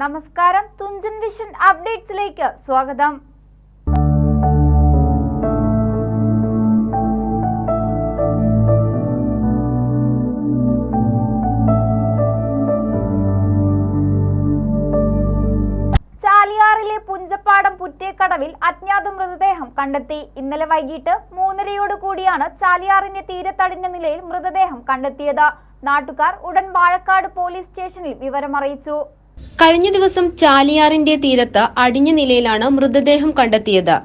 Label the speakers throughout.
Speaker 1: നമസ്കാരം. തുഞ്ചൻ വിഷൻ അപ്ഡേറ്റ്സിലേക്ക് സ്വാഗതം. ചാലിയാറിലെ പുഞ്ചപ്പാടം പുറ്റേക്കടവിൽ അജ്ഞാത മൃതദേഹം കണ്ടെത്തി. ഇന്നലെ വൈകിട്ട് മൂന്നരയോട് കൂടിയാണ് ചാലിയാറിന്റെ തീരത്തടിഞ്ഞ നിലയിൽ മൃതദേഹം കണ്ടെത്തിയത്. നാട്ടുകാർ ഉടൻ വാഴക്കാട് പോലീസ് സ്റ്റേഷനിൽ വിവരമറിയിച്ചു.
Speaker 2: കഴിഞ്ഞ ദിവസം ചാലിയാറിന്റെ തീരത്ത് അടിഞ്ഞ നിലയിലാണ് മൃതദേഹം കണ്ടെത്തിയത്.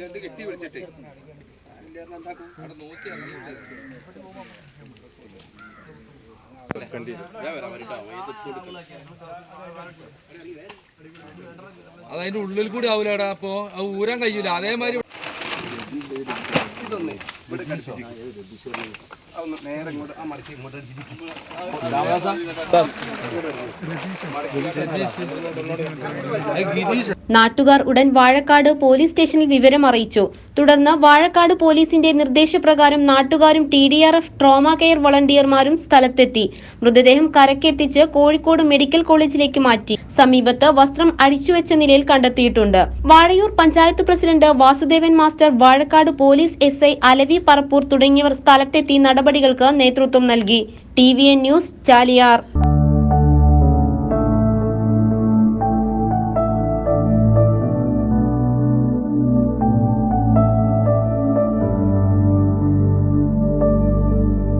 Speaker 3: രണ്ട് കെട്ടി വിളിച്ചിട്ട്. എന്താക്കും? അവിടെ നോക്കി
Speaker 4: അതതിന്റെ ഉള്ളിൽ കൂടി ആവൂലടാ. അപ്പൊ അത് ഊരാൻ കഴിയൂല. അതേമാതിരി
Speaker 3: ഇതൊന്നേ ഇവിടെ കടിപ്പിച്ച്. നേരെ ഇങ്ങോട്ട് ആ ഇങ്ങോട്ട്
Speaker 2: നാട്ടുകാർ ഉടൻ വാഴക്കാട് പോലീസ് സ്റ്റേഷനിൽ വിവരം അറിയിച്ചു. തുടർന്ന് വാഴക്കാട് പോലീസിന്റെ നിർദ്ദേശപ്രകാരം നാട്ടുകാരും T D R F trauma care വളണ്ടിയർമാരും സ്ഥലത്തെത്തി. മൃതദേഹം കരക്കെത്തിച്ച് കോഴിക്കോട് മെഡിക്കൽ കോളേജിലേക്ക് മാറ്റി. സമീപത്ത് വസ്ത്രം അഴിച്ചുവെച്ച നിലയിൽ കണ്ടെത്തിയിട്ടുണ്ട്. Vazhayur panchayat president Vasudevan master Vazhakkad police S I Alavi Parappur തുടങ്ങിയവർ സ്ഥലത്തെത്തി നടപടികൾക്ക് നേതൃത്വം നൽകി T V N news Chaliyar